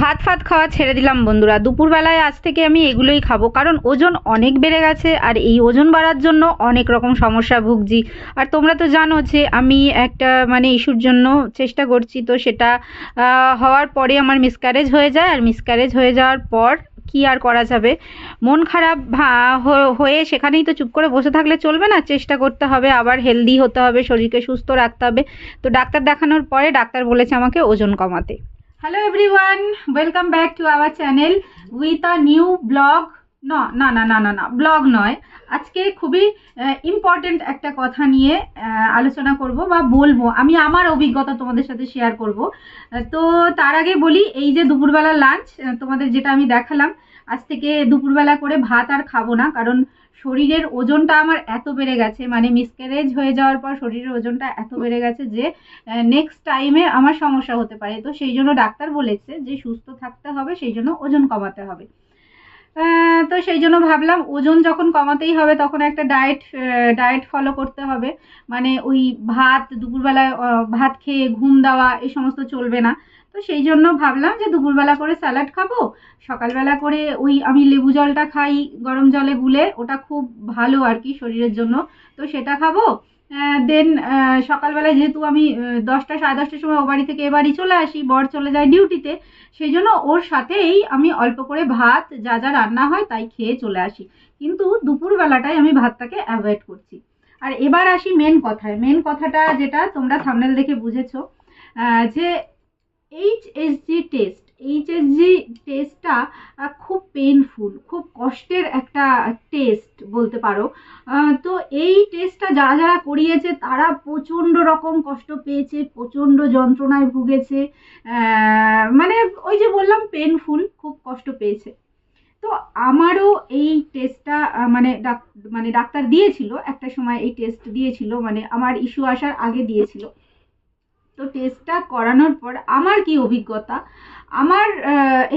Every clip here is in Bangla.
ভাত ফাত খাওয়া ছেড়ে দিলাম বন্ধুরা। দুপুরবেলায় আজ থেকে আমি এগুলোই খাব, কারণ ওজন অনেক বেড়ে গেছে আর এই ওজন বাড়ার জন্য অনেক রকম সমস্যা ভুগছি। আর তোমরা তো জানো যে আমি একটা মানে ইস্যুর জন্য চেষ্টা করছি, তো সেটা হওয়ার পরে আমার মিসক্যারেজ হয়ে যায়। আর মিসক্যারেজ হয়ে যাওয়ার পর কি আর করা যাবে? মন খারাপ হয়ে সেখানেই তো চুপ করে বসে থাকলে চলবে না। চেষ্টা করতে হবে, আবার হেলদি হতে হবে, শরীরকে সুস্থ রাখতে হবে। তো ডাক্তার দেখানোর পরে ডাক্তার বলেছে আমাকে ওজন কমাতে। Hello everyone welcome back to our channel with a new blog না না না না না না ব্লগ নয়। আজকে খুবই ইম্পর্টেন্ট একটা কথা নিয়ে আলোচনা করব বা বলব। আমি আমার অভিজ্ঞতা তোমাদের সাথে শেয়ার করব। তো তার আগে বলি, এই যে দুপুরবেলা লাঞ্চ তোমাদের যেটা আমি দেখালাম, আজ থেকে দুপুরবেলা করে ভাত আর খাব না। কারণ শরীরের ওজনটা আমার এত বেড়ে গেছে মানে মিসক্যারেজ হয়ে যাওয়ার পর শরীরের ওজনটা এত বেড়ে গেছে যে নেক্সট টাইমে আমার সমস্যা হতে পারে। তো সেই জন্য ডাক্তার বলেছে যে, সুস্থ থাকতে হবে, সেই জন্য ওজন কমাতে হবে। তো সেই জন্য ভাবলাম ওজন যখন কমাতেই হবে, তখন একটা ডায়েট ডায়েট ফলো করতে হবে। মানে ওই ভাত, দুপুরবেলায় ভাত খেয়ে ঘুম দেওয়া এই সমস্ত চলবে না। তো সেই জন্য ভাবলাম যে দুপুরবেলা করে স্যালাড খাব। সকালবেলা করে ওই আমি লেবু জলটা খাই, গরম জলে গুলে, ওটা খুব ভালো আর কি শরীরের জন্য। তো সেটা খাব। দেন সকালবেলায় যেহেতু আমি দশটা, সাড়ে দশটার সময় ও বাড়ি থেকে এ বাড়ি চলে আসি, বর চলে যায় ডিউটিতে, সেই জন্য ওর সাথেই আমি অল্প করে ভাত, যা যা রান্না হয় তাই খেয়ে চলে আসি। কিন্তু দুপুরবেলাটায় আমি ভাতটাকে অ্যাভয়েড করছি। আর এবার আসি মেন কথায়। মেন কথাটা যেটা তোমরা থামনেল দেখে বুঝেছ যে H S G test H S G টেস্টটা খুব পেইনফুল খুব কষ্টের একটা টেস্ট বলতে পারো। তো এই টেস্টটা যারা যারা করিয়েছে, তারা প্রচণ্ড রকম কষ্ট পেয়েছে, প্রচণ্ড যন্ত্রণায় ভুগেছে মানে ওই যে বললাম পেনফুল খুব কষ্ট পেয়েছে। তো আমারও এই টেস্টটা মানে মানে ডাক্তার দিয়েছিল, একটা সময় এই টেস্ট দিয়েছিল মানে আমার ইস্যু আসার আগে দিয়েছিল। তো টেস্টটা করানোর পর আমার কি অভিজ্ঞতা? আমার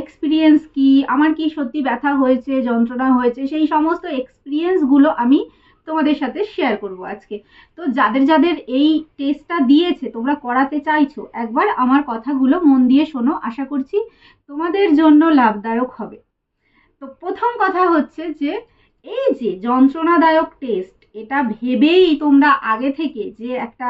এক্সপিরিয়েন্স কি? আমার কি সত্যি ব্যথা হয়েছে, যন্ত্রণা হয়েছে? সেই সমস্ত এক্সপিরিয়েন্সগুলো আমি তোমাদের সাথে শেয়ার করব আজকে। তো যাদের যাদের এই টেস্টটা দিয়েছে, তোমরা করাতে চাইছো, একবার আমার কথাগুলো মন দিয়ে শোনো, আশা করছি তোমাদের জন্য লাভদায়ক হবে। তো প্রথম কথা হচ্ছে যে, এই যে যন্ত্রণাদায়ক টেস্ট এটা ভেবেই তোমরা আগে থেকে যে একটা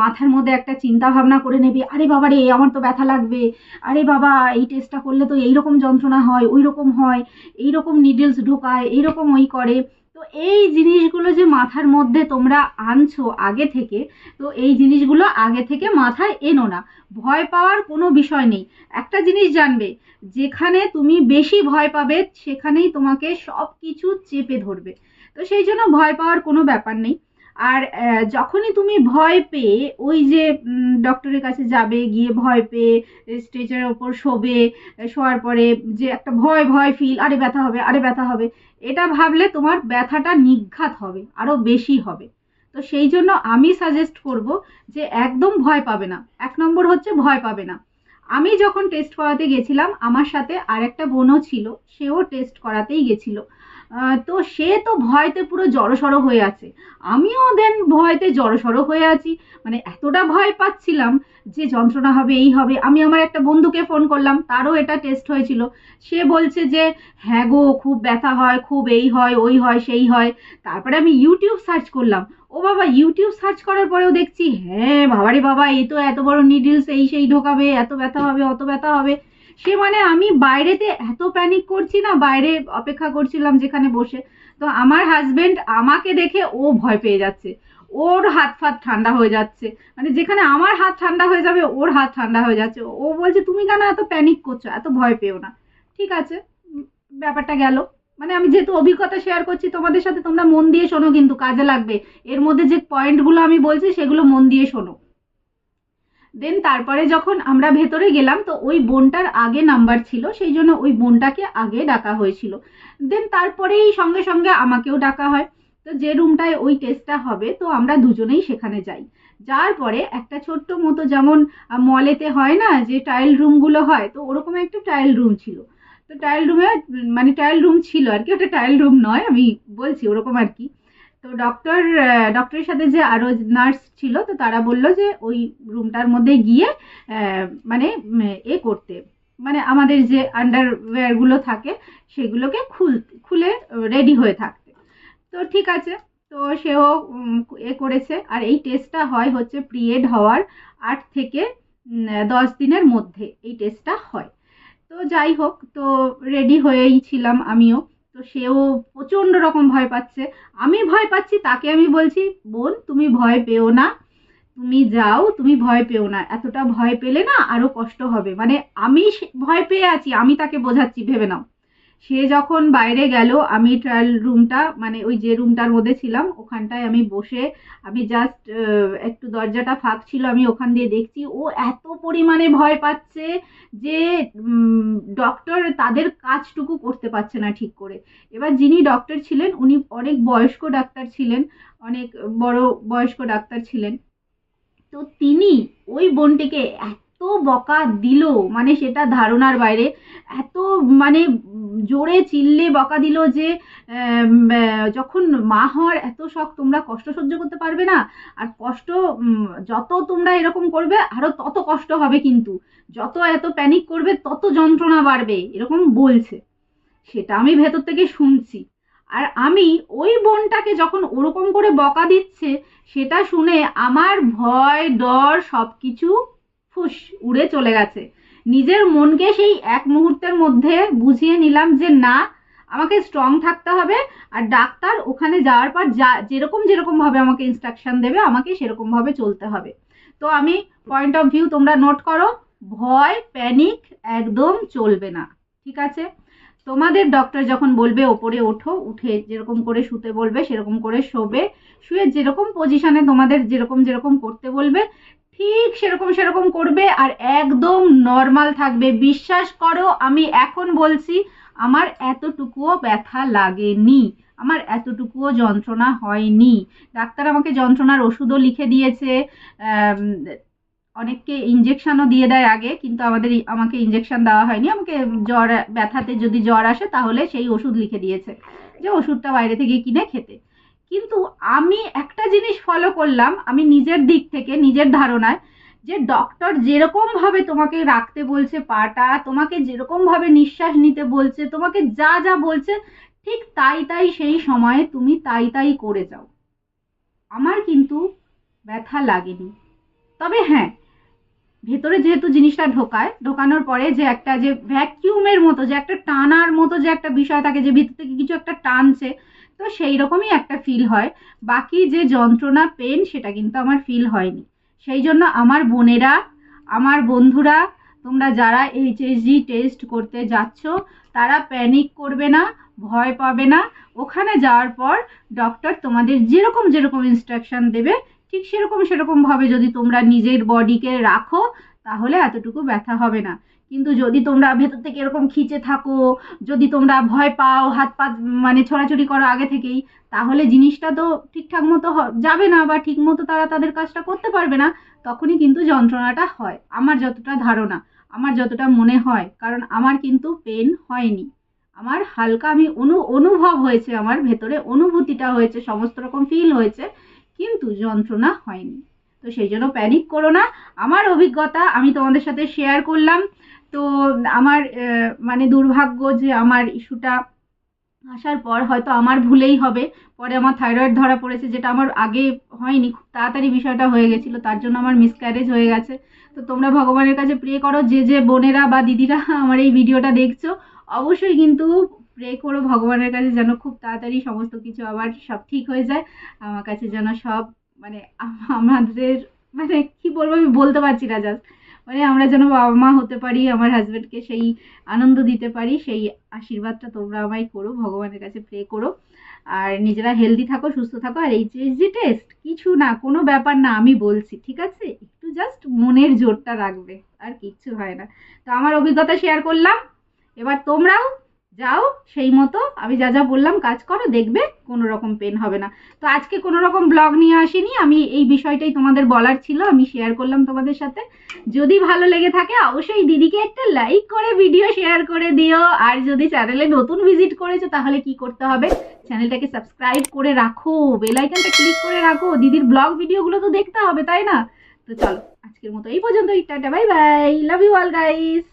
মাথার মধ্যে একটা চিন্তা ভাবনা করে নেবে, আরে বাবা রে আমার তো ব্যথা লাগবে। আরে বাবা, এই টেস্টটা করলে তো এইরকম যন্ত্রণা হয় ওই রকম হয় এই রকম নিডলস ঢোকায়, এইরকম ওই করে। তো এই জিনিসগুলো যে মাথার মধ্যে তোমরা আনছো আগে থেকে, তো এই জিনিসগুলো আগে থেকে মাথায় এনো না। ভয় পাওয়ার কোনো বিষয় নেই। একটা জিনিস জানবে, যেখানে তুমি বেশি ভয় পাবে, সেখানেই তোমাকে সব কিছু চেপে ধরবে। তো সেই জন্য ভয় পাওয়ার কোনো ব্যাপার নেই। আর যখনই তুমি ভয় পেয়ে ওই যে ডক্টরের কাছে যাবে, গিয়ে ভয় পেয়ে স্টেজের ওপর শোবে, শোয়ার পরে যে একটা ভয় ভয় ফিল আরে ব্যথা হবে, আরে ব্যথা হবে, এটা ভাবলে তোমার ব্যথাটা নিঘাত হবে আরও বেশি হবে। তো সেই জন্য আমি সাজেস্ট করব যে একদম ভয় পাবে না। এক নম্বর হচ্ছে ভয় পাবে না। আমি যখন টেস্ট করাতে গেছিলাম, আমার সাথে আরেকটা বোনও ছিল, সেও টেস্ট করাতেই গেছিল। তো সে তো ভয়তে পুরো জড়সড় হয়ে আছে। আমিও দেন ভয়তে জড়সড় হয়ে আছি। মানে এতটা ভয় পাচ্ছিলাম যে যন্ত্রণা হবে, এই হবে। আমি আমার একটা বন্ধুকে ফোন করলাম, তারও এটা টেস্ট হয়েছিল। সে বলছে যে হ্যাঁ গো, খুব ব্যথা হয়, খুব এই হয়, ওই হয়, সেই হয়। তারপরে আমি ইউটিউব সার্চ করলাম। ও বাবা ইউটিউব সার্চ করার পরেও দেখছি হ্যাঁ বাবারে বাবা, এই তো এত বড় নিডলস এই সেই ঢোকাবে, এত ব্যথা হবে, অত ব্যথা হবে। সে মানে আমি বাইরেতে এত প্যানিক করছি না, বাইরে অপেক্ষা করছিলাম যেখানে বসে। তো আমার হাজবেন্ড আমাকে দেখে ও ভয় পেয়ে যাচ্ছে। ওর হাত ফাত ঠান্ডা হয়ে যাচ্ছে। মানে যেখানে আমার হাত ঠান্ডা হয়ে যাবে, ওর হাত ঠান্ডা হয়ে যাচ্ছে। ও বলছে, তুমি কেন এত প্যানিক করছ? এত ভয় পেও না। ঠিক আছে ব্যাপারটা গেল। মানে আমি যেহেতু অভিজ্ঞতা শেয়ার করছি, তোমাদের সাথে তোমরা মন দিয়ে শোনো কিন্তু, কাজে লাগবে। এর মধ্যে যে পয়েন্টগুলো আমি বলছি, সেগুলো মন দিয়ে শোনো। দেন তারপরে যখন আমরা ভেতরে গেলাম, তো ওই বোনটার আগে নাম্বার ছিল, সেই জন্য ওই বোনটাকে আগে ডাকা হয়েছিল। দেন তারপরেই সঙ্গে সঙ্গে আমাকেও ডাকা হয়। তো যে রুমটায় ওই টেস্টটা হবে, তো আমরা দুজনেই সেখানে যাই। যার পরে একটা ছোট্ট মতো যেমন মলেতে হয় না, যে ট্রায়াল রুমগুলো হয়, তো ওরকম একটা ট্রায়াল রুম ছিল। তো ট্রায়াল রুমে মানে ট্রায়াল রুম ছিল আর কি, ওটা টাইল রুম নয়, আমি বলছি ওরকম আর কি। তো ডক্টর ডক্টরের সাথে যে আরও নার্স ছিল, তো তারা বলল যে ওই রুমটার মধ্যে গিয়ে মানে এ করতে। মানে মানে আমাদের যে আন্ডারওয়্যারগুলো থাকে, সেগুলোকে খুল, খুলে রেডি হয়ে থাকতে। তো ঠিক আছে, তো সেও এ করেছে। আর এই টেস্টটা হয় হচ্ছে পিরিয়ড হওয়ার আট থেকে দশ দিনের মধ্যে এই টেস্টটা হয়। তো যাই হোক, তো রেডি হয়েই ছিলাম আমিও। তো সেও প্রচণ্ড রকম ভয় পাচ্ছে। আমি ভয় পাচ্ছি, তাকে আমি বলছি, বোন, তুমি ভয় পেও না। তুমি যাও, তুমি ভয় পেও না। এতটা ভয় পেলে না আরও কষ্ট হবে। মানে আমি ভয় পেয়ে আছি, আমি তাকে বোঝাচ্ছি, ভেবে নাও। সে যখন বাইরে গেল, আমি ট্রায়াল রুমটা মানে ওই যে রুমটার মধ্যে ছিলাম, ওখানটায় আমি বসে, আমি জাস্ট একটু দরজাটা ফাঁক ছিল, আমি ওখান দিয়ে দেখছি, ও এত পরিমাণে ভয় পাচ্ছে যে ডক্টর তাদের কাজটুকু করতে পারছে না ঠিক করে। এবার যিনি ডক্টর ছিলেন, উনি অনেক বয়স্ক ডাক্তার ছিলেন, অনেক বড় বয়স্ক ডাক্তার ছিলেন। তো তিনি ওই বোনটিকে এত বকা দিল মানে সেটা ধারণার বাইরে, এত মানে জোরে চিল্লে বকা দিল যে যখন মা হওয়ার এত শখ, তোমরা কষ্ট সহ্য করতে পারবে না। আর কষ্ট যত তোমরা এরকম করবে, আরও তত কষ্ট হবে কিন্তু। যত এত প্যানিক করবে, তত যন্ত্রণা বাড়বে, এরকম বলছে। সেটা আমি ভেতর থেকে শুনছি। আর আমি ওই বোনটাকে যখন ওরকম করে বকা দিচ্ছে, সেটা শুনে আমার ভয়, ডর সব কিছু ফুস, উড়ে চলে গেছে। নিজের মনকে সেই এক মুহূর্তের মধ্যে বুঝিয়ে নিলাম যে না, আমাকে স্ট্রং থাকতে হবে আর ডাক্তার ওখানে যাওয়ার পর যা, যেরকম যেরকম ভাবে আমাকে ইনস্ট্রাকশন দেবে, আমাকে সেরকম ভাবে চলতে হবে। তো আমি পয়েন্ট অফ ভিউ তোমরা নোট করো, ভয় প্যানিক একদম চলবে না, ঠিক আছে? তোমাদের ডক্টর যখন বলবে ওপরে ওঠো, উঠে যেরকম করে শুতে বলবে, সেরকম করে শোবে, শুয়ে যেরকম পজিশনে তোমাদের যেরকম যেরকম করতে বলবে ঠিক সেরকম সেরকম করবে আর একদম নর্মাল থাকবে। বিশ্বাস করো, আমি এখন বলছি, আমার এতটুকুও ব্যথা লাগেনি। আমার এতটুকুও যন্ত্রণা হয়নি। ডাক্তার আমাকে যন্ত্রণার ওষুধও লিখে দিয়েছে। অনেককে ইঞ্জেকশনও দিয়ে দেয় আগে, কিন্তু আমাদের আমাকে ইঞ্জেকশন দেওয়া হয়নি। আমাকে জ্বর, ব্যথাতে যদি জ্বর আসে, তাহলে সেই ওষুধ লিখে দিয়েছে যে ওষুধটা বাইরে থেকে কিনে খেতে। কিন্তু আমি একটা জিনিস ফলো করলাম, আমি নিজের দিক থেকে, নিজের ধারণায়, যে ডক্টর যেরকম ভাবে তোমাকে রাখতে বলছে পাটা, তোমাকে যেরকম ভাবে নিঃশ্বাস নিতে বলছে, তোমাকে যা যা বলছে, ঠিক তাই তাই সেই সময়ে তুমি তাই তাই করে যাও। আমার কিন্তু ব্যথা লাগেনি। তবে হ্যাঁ ভেতরে যেহেতু জিনিসটা ঢোকায়, ঢোকানোর পরে যে একটা যে ভ্যাকিউমের মতো, যে একটা টানার মতো যে একটা বিষয় থাকে, যে ভিতর থেকে কিছু একটা টানছে তো সেই রকমই একটা ফিল হয়। বাকি যে যন্ত্রণা পেন সেটা কিন্তু আমার ফিল হয়নি। সেই জন্য আমার বোনেরা, আমার বন্ধুরা, তোমরা যারা এইচএসজি টেস্ট করতে যাচ্ছ, তারা প্যানিক করবে না, ভয় পাবে না। ওখানে যাওয়ার পর ডক্টর তোমাদের যেরকম যেরকম ইনস্ট্রাকশন দেবে, ঠিক সেরকম সেরকমভাবে যদি তোমরা নিজের বডিকে রাখো, তাহলে এতটুকু ব্যথা হবে না। কিন্তু যদি তোমরা ভেতর থেকে এরকম খিচে থাকো, যদি তোমরা ভয় পাও, হাত পা মানে ছড়াছড়ি করো আগে থেকেই, তাহলে জিনিসটা তো ঠিকঠাক মতো যাবে না বা ঠিক মতো তারা তাদের কাজটা করতে পারবে না, তখনই কিন্তু যন্ত্রণাটা হয়। আমার যতটা ধারণা, আমার যতটা মনে হয়, কারণ আমার কিন্তু পেন হয়নি। আমার হালকা আমি অনু, অনুভব হয়েছে, আমার ভেতরে অনুভূতিটা হয়েছে, সমস্ত রকম ফিল হয়েছে, কিন্তু যন্ত্রণা হয়নি। তো সেই জন্য প্যানিক করো না। আমার অভিজ্ঞতা আমি তোমাদের সাথে শেয়ার করলাম। তো আমার মানে দুর্ভাগ্য যে আমার ইস্যুটা আসার পর হয়তো আমার ভুলেই হবে। পরে আমার থাইরয়েড ধরা পড়েছে, যেটা আমার আগে হয়নি, খুব তাড়াতাড়ি বিষয়টা হয়ে গেছিল, তার জন্য আমার মিসক্যারেজ হয়ে গেছে। তো তোমরা ভগবানের কাছে প্রে করো, যে যে বোনেরা বা দিদিরা আমার এই ভিডিওটা দেখছ, অবশ্যই কিন্তু প্রে করো ভগবানের কাছে যেন খুব তাড়াতাড়ি সমস্ত কিছু আবার সব ঠিক হয়ে যায়। আমার কাছে যেন সব মানে আমাদের মানে কি বলব আমি বলতে পারছি না জাস্ট মানে আমরা যেন বাবা মা হতে পারি, আমার হাজব্যান্ডকে সেই আনন্দ দিতে পারি, সেই আশীর্বাদটা তোমরা আমায় করো, ভগবানের কাছে প্রে করো। আর নিজেরা হেলদি থাকো, সুস্থ থাকো, আর এইচএসজি টেস্ট কিছু না, কোনো ব্যাপার না, আমি বলছি, ঠিক আছে? একটু জাস্ট মনের জোরটা রাখবে, আর কিচ্ছু হয় না। তো আমার অভিজ্ঞতা শেয়ার করলাম। এবার তোমরাও যাও, সেই মতো। আমি যা যা বললাম, কাজ করো, দেখবে কোনো রকম পেন হবে না। তো আজকে কোনো রকম ব্লগ নিয়ে আসিনি। আমি এই বিষয়টাই তোমাদের বলার ছিল, আমি শেয়ার করলাম তোমাদের সাথে। যদি ভালো লেগে থাকে, অবশ্যই দিদিকে একটা লাইক করে ভিডিও শেয়ার করে দিও। আর যদি চ্যানেলে নতুন ভিজিট করেছ, তাহলে কি করতে হবে? চ্যানেলটাকে সাবস্ক্রাইব করে রাখো বেল আইকনটা ক্লিক করে রাখো। দিদির ব্লগ ভিডিওগুলো তো দেখতে হবে, তাই না? তো চলো, আজকের মতো এই পর্যন্তই। Tata bye bye love you all guys